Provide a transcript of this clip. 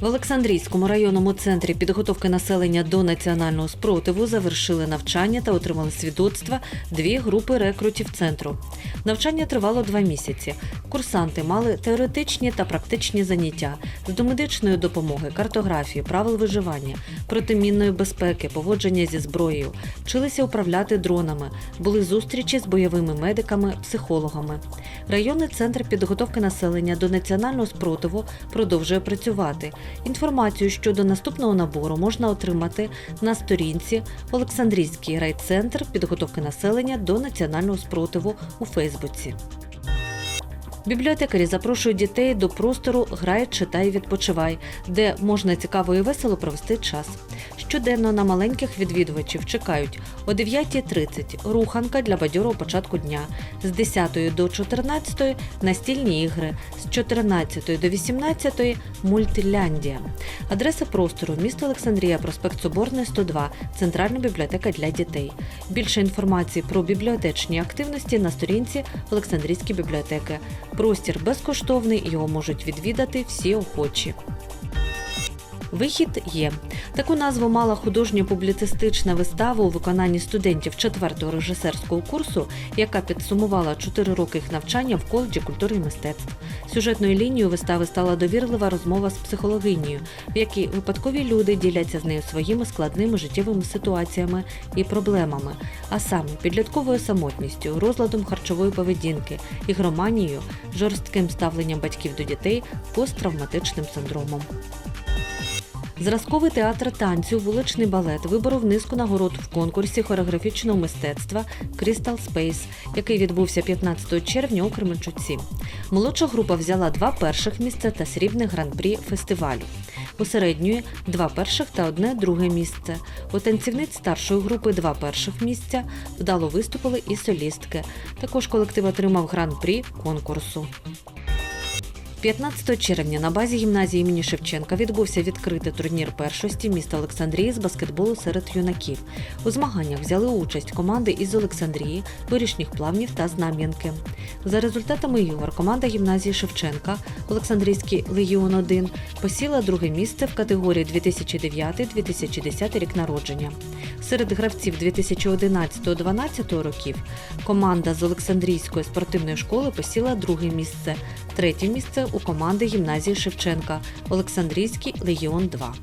Олександрійському районному центрі підготовки населення до національного спротиву завершили навчання та отримали свідоцтва дві групи рекрутів центру. Навчання тривало два місяці. Курсанти мали теоретичні та практичні заняття з домедичної допомоги, картографії, правил виживання, протимінної безпеки, поводження зі зброєю, вчилися управляти дронами, були зустрічі з бойовими медиками, психологами. Районний центр підготовки населення до національного спротиву продовжує працювати. Інформацію щодо наступного набору можна отримати на сторінці Олександрійський райцентр підготовки населення до національного спротиву у Фейсбуці. Бібліотекарі запрошують дітей до простору Грай, читай, відпочивай, де можна цікаво і весело провести час. Щоденно на маленьких відвідувачів чекають о 9.30 руханка для бадьорого початку дня, з 10 до 14 настільні ігри, з 14 до 18 мультиляндія. Адреса простору місто Олександрія, проспект Соборний, 102, Центральна бібліотека для дітей. Більше інформації про бібліотечні активності на сторінці Олександрійської бібліотеки. Простір безкоштовний, його можуть відвідати всі охочі. Вихід є. Таку назву мала художньо-публіцистична вистава у виконанні студентів 4-го режисерського курсу, яка підсумувала 4 роки їх навчання в коледжі культури і мистецтв. Сюжетною лінією вистави стала довірлива розмова з психологинею, в якій випадкові люди діляться з нею своїми складними життєвими ситуаціями і проблемами, а саме підлітковою самотністю, розладом харчової поведінки, ігроманією, жорстким ставленням батьків до дітей, посттравматичним синдромом. Зразковий театр танцю, вуличний балет виборов низку нагород в конкурсі хореографічного мистецтва Crystal Space, який відбувся 15 червня у Кременчуці. Молодша група взяла два перших місця та срібне гран-прі фестивалю. У середньої два перших та одне друге місце. У танцівниць старшої групи два перших місця вдало виступили і солістки. Також колектив отримав гран-прі конкурсу. 15 червня на базі гімназії імені Шевченка відбувся відкритий турнір першості міста Олександрії з баскетболу серед юнаків. У змаганнях взяли участь команди із Олександрії, Вирішніх плавнів та Знам'янки. За результатами ігор команда гімназії Шевченка Олександрійський Легіон 1 посіла друге місце в категорії 2009-2010 рік народження. Серед гравців 2011-2012 років команда з Олександрійської спортивної школи посіла друге місце. Третє місце у команди гімназії Шевченка Олександрійський Легіон 2.